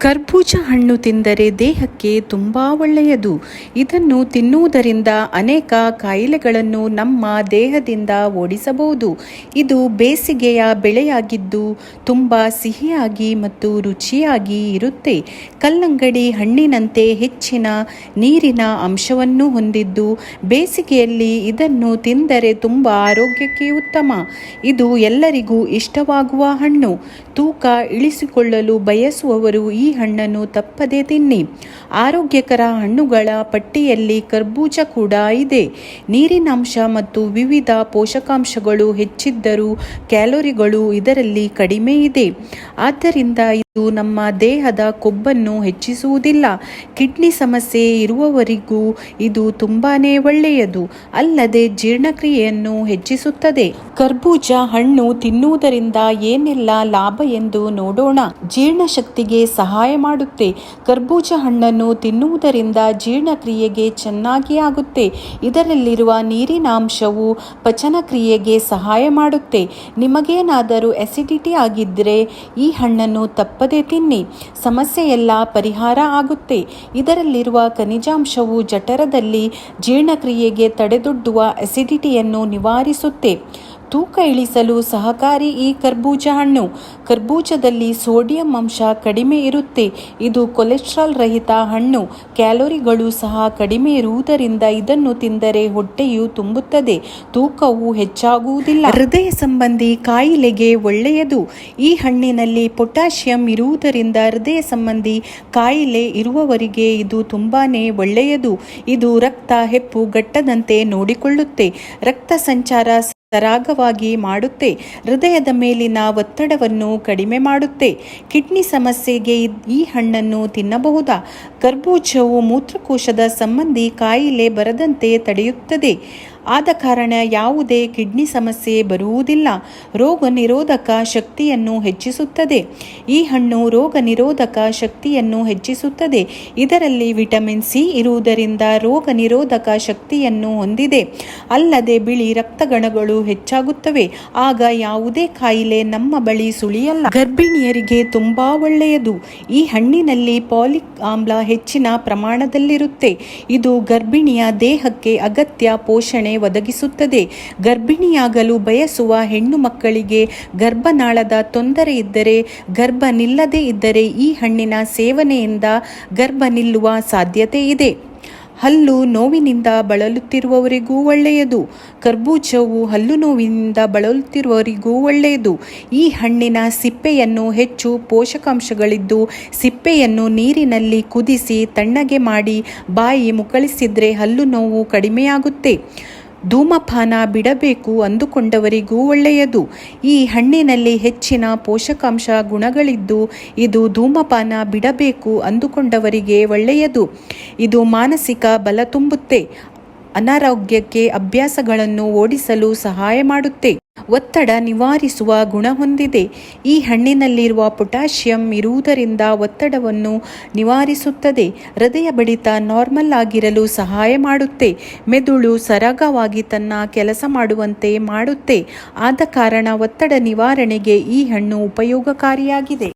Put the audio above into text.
ಕರ್ಬೂಜ ಹಣ್ಣು ತಿಂದರೆ ದೇಹಕ್ಕೆ ತುಂಬ ಒಳ್ಳೆಯದು. ಇದನ್ನು ತಿನ್ನುವುದರಿಂದ ಅನೇಕ ಕಾಯಿಲೆಗಳನ್ನು ನಮ್ಮ ದೇಹದಿಂದ ಓಡಿಸಬಹುದು. ಇದು ಬೇಸಿಗೆಯ ಬೆಳೆಯಾಗಿದ್ದು ತುಂಬ ಸಿಹಿಯಾಗಿ ಮತ್ತು ರುಚಿಯಾಗಿ ಇರುತ್ತೆ. ಕಲ್ಲಂಗಡಿ ಹಣ್ಣಿನಂತೆ ಹೆಚ್ಚಿನ ನೀರಿನ ಅಂಶವನ್ನು ಹೊಂದಿದ್ದು ಬೇಸಿಗೆಯಲ್ಲಿ ಇದನ್ನು ತಿಂದರೆ ತುಂಬ ಆರೋಗ್ಯಕ್ಕೆ ಉತ್ತಮ. ಇದು ಎಲ್ಲರಿಗೂ ಇಷ್ಟವಾಗುವ ಹಣ್ಣು. ತೂಕ ಇಳಿಸಿಕೊಳ್ಳಲು ಬಯಸುವವರು ಈ ಹಣ್ಣನ್ನು ತಪ್ಪದೆ ತಿನ್ನಿ. ಆರೋಗ್ಯಕರ ಹಣ್ಣುಗಳ ಪಟ್ಟಿಯಲ್ಲಿ ಕರ್ಬೂಜ ಕೂಡ ಇದೆ. ನೀರಿನಾಂಶ ಮತ್ತು ವಿವಿಧ ಪೋಷಕಾಂಶಗಳು ಹೆಚ್ಚಿದ್ದರೂ ಕ್ಯಾಲೋರಿಗಳು ಇದರಲ್ಲಿ ಕಡಿಮೆ ಇದೆ. ಆದ್ದರಿಂದ ಇದು ನಮ್ಮ ದೇಹದ ಕೊಬ್ಬನ್ನು ಹೆಚ್ಚಿಸುವುದಿಲ್ಲ. ಕಿಡ್ನಿ ಸಮಸ್ಯೆ ಇರುವವರಿಗೂ ಇದು ತುಂಬಾನೇ ಒಳ್ಳೆಯದು. ಅಲ್ಲದೆ ಜೀರ್ಣಕ್ರಿಯೆಯನ್ನು ಹೆಚ್ಚಿಸುತ್ತದೆ. ಕರ್ಬೂಜ ಹಣ್ಣು ತಿನ್ನುವುದರಿಂದ ಏನೆಲ್ಲ ಲಾಭ ಎಂದು ನೋಡೋಣ. ಜೀರ್ಣಶಕ್ತಿಗೆ ಸಹಾಯ ಮಾಡುತ್ತೆ. ಕರ್ಬೂಜ ಹಣ್ಣನ್ನು ತಿನ್ನುವುದರಿಂದ ಜೀರ್ಣಕ್ರಿಯೆಗೆ ಚೆನ್ನಾಗಿ ಆಗುತ್ತೆ. ಇದರಲ್ಲಿರುವ ನೀರಿನಾಂಶವು ಪಚನಕ್ರಿಯೆಗೆ ಸಹಾಯ ಮಾಡುತ್ತೆ. ನಿಮಗೇನಾದರೂ ಎಸಿಡಿಟಿ ಆಗಿದ್ದರೆ ಈ ಹಣ್ಣನ್ನು ತಪ್ಪದೆ ತಿನ್ನಿ. ಸಮಸ್ಯೆಯೆಲ್ಲ ಪರಿಹಾರ ಆಗುತ್ತೆ. ಇದರಲ್ಲಿರುವ ಖನಿಜಾಂಶವು ಜಠರದಲ್ಲಿ ಜೀರ್ಣಕ್ರಿಯೆಗೆ ತಡೆದೊಡ್ಡುವ ಅಸಿಡಿಟಿಯನ್ನು ನಿವಾರಿಸುತ್ತೆ. ತೂಕ ಇಳಿಸಲು ಸಹಕಾರಿ ಈ ಕರ್ಬೂಜ ಹಣ್ಣು. ಕರ್ಬೂಜದಲ್ಲಿ ಸೋಡಿಯಂ ಅಂಶ ಕಡಿಮೆ ಇರುತ್ತೆ. ಇದು ಕೊಲೆಸ್ಟ್ರಾಲ್ ರಹಿತ ಹಣ್ಣು. ಕ್ಯಾಲೋರಿಗಳು ಸಹ ಕಡಿಮೆ ಇರುವುದರಿಂದ ಇದನ್ನು ತಿಂದರೆ ಹೊಟ್ಟೆಯು ತುಂಬುತ್ತದೆ. ತೂಕವು ಹೆಚ್ಚಾಗುವುದಿಲ್ಲ. ಹೃದಯ ಸಂಬಂಧಿ ಕಾಯಿಲೆಗೆ ಒಳ್ಳೆಯದು. ಈ ಹಣ್ಣಿನಲ್ಲಿ ಪೊಟ್ಯಾಷಿಯಂ ಇರುವುದರಿಂದ ಹೃದಯ ಸಂಬಂಧಿ ಕಾಯಿಲೆ ಇರುವವರಿಗೆ ಇದು ತುಂಬಾನೇ ಒಳ್ಳೆಯದು. ಇದು ರಕ್ತ ಹೆಪ್ಪು ಗಟ್ಟದಂತೆ ನೋಡಿಕೊಳ್ಳುತ್ತೆ. ರಕ್ತ ಸಂಚಾರ ಸರಾಗವಾಗಿ ಮಾಡುತ್ತೆ. ಹೃದಯದ ಮೇಲಿನ ಒತ್ತಡವನ್ನು ಕಡಿಮೆ ಮಾಡುತ್ತೆ. ಕಿಡ್ನಿ ಸಮಸ್ಯೆಗೆ ಈ ಹಣ್ಣನ್ನು ತಿನ್ನಬಹುದಾ? ಕರ್ಬೂಜವು ಮೂತ್ರಕೋಶದ ಸಂಬಂಧಿ ಕಾಯಿಲೆ ಬರದಂತೆ ತಡೆಯುತ್ತದೆ. ಆದ ಕಾರಣ ಯಾವುದೇ ಕಿಡ್ನಿ ಸಮಸ್ಯೆ ಬರುವುದಿಲ್ಲ. ರೋಗ ನಿರೋಧಕ ಶಕ್ತಿಯನ್ನು ಹೆಚ್ಚಿಸುತ್ತದೆ. ಈ ಹಣ್ಣು ರೋಗ ನಿರೋಧಕ ಶಕ್ತಿಯನ್ನು ಹೆಚ್ಚಿಸುತ್ತದೆ. ಇದರಲ್ಲಿ ವಿಟಮಿನ್ ಸಿ ಇರುವುದರಿಂದ ರೋಗ ನಿರೋಧಕ ಶಕ್ತಿಯನ್ನು ಹೊಂದಿದೆ. ಅಲ್ಲದೆ ಬಿಳಿ ರಕ್ತಗಣಗಳು ಹೆಚ್ಚಾಗುತ್ತವೆ. ಆಗ ಯಾವುದೇ ಕಾಯಿಲೆ ನಮ್ಮ ಬಳಿ ಸುಳಿಯಲ್ಲ. ಗರ್ಭಿಣಿಯರಿಗೆ ತುಂಬಾ ಒಳ್ಳೆಯದು. ಈ ಹಣ್ಣಿನಲ್ಲಿ ಪಾಲಿಕ್ ಆಮ್ಲ ಹೆಚ್ಚಿನ ಪ್ರಮಾಣದಲ್ಲಿರುತ್ತೆ. ಇದು ಗರ್ಭಿಣಿಯ ದೇಹಕ್ಕೆ ಅಗತ್ಯ ಪೋಷಣೆ ಒದಗಿಸುತ್ತದೆ. ಗರ್ಭಿಣಿಯಾಗಲು ಬಯಸುವ ಹೆಣ್ಣು ಮಕ್ಕಳಿಗೆ ಗರ್ಭನಾಳದ ತೊಂದರೆ ಇದ್ದರೆ ಗರ್ಭ ನಿಲ್ಲದೇ ಇದ್ದರೆ ಈ ಹಣ್ಣಿನ ಸೇವನೆಯಿಂದ ಗರ್ಭ ನಿಲ್ಲುವ ಸಾಧ್ಯತೆ ಇದೆ. ಹಲ್ಲು ನೋವಿನಿಂದ ಬಳಲುತ್ತಿರುವವರಿಗೂ ಒಳ್ಳೆಯದು. ಕರ್ಬೂಜವು ಹಲ್ಲು ನೋವಿನಿಂದ ಬಳಲುತ್ತಿರುವವರಿಗೂ ಒಳ್ಳೆಯದು. ಈ ಹಣ್ಣಿನ ಸಿಪ್ಪೆಯನ್ನು ಹೆಚ್ಚು ಪೋಷಕಾಂಶಗಳಿದ್ದು, ಸಿಪ್ಪೆಯನ್ನು ನೀರಿನಲ್ಲಿ ಕುದಿಸಿ ತಣ್ಣಗೆ ಮಾಡಿ ಬಾಯಿ ಮುಕ್ಕಳಿಸಿದರೆ ಹಲ್ಲು ನೋವು ಕಡಿಮೆಯಾಗುತ್ತೆ. ಧೂಮಪಾನ ಬಿಡಬೇಕು ಅಂದುಕೊಂಡವರಿಗೂ ಒಳ್ಳೆಯದು. ಈ ಹಣ್ಣಿನಲ್ಲಿ ಹೆಚ್ಚಿನ ಪೋಷಕಾಂಶ ಗುಣಗಳಿದ್ದು ಇದು ಧೂಮಪಾನ ಬಿಡಬೇಕು ಅಂದುಕೊಂಡವರಿಗೆ ಒಳ್ಳೆಯದು. ಇದು ಮಾನಸಿಕ ಬಲ ತುಂಬುತ್ತೆ. ಅನಾರೋಗ್ಯಕ್ಕೆ ಅಭ್ಯಾಸಗಳನ್ನು ಓಡಿಸಲು ಸಹಾಯ ಮಾಡುತ್ತೆ. ಒತ್ತಡ ನಿವಾರಿಸುವ ಗುಣ ಹೊಂದಿದೆ. ಈ ಹಣ್ಣಿನಲ್ಲಿರುವ ಪೊಟ್ಯಾಷಿಯಂ ಇರುವುದರಿಂದ ಒತ್ತಡವನ್ನು ನಿವಾರಿಸುತ್ತದೆ. ಹೃದಯ ಬಡಿತ ನಾರ್ಮಲ್ ಆಗಿರಲು ಸಹಾಯ ಮಾಡುತ್ತೆ. ಮೆದುಳು ಸರಾಗವಾಗಿ ತನ್ನ ಕೆಲಸ ಮಾಡುವಂತೆ ಮಾಡುತ್ತೆ. ಆದ ಕಾರಣ ಒತ್ತಡ ನಿವಾರಣೆಗೆ ಈ ಹಣ್ಣು ಉಪಯೋಗಕಾರಿಯಾಗಿದೆ.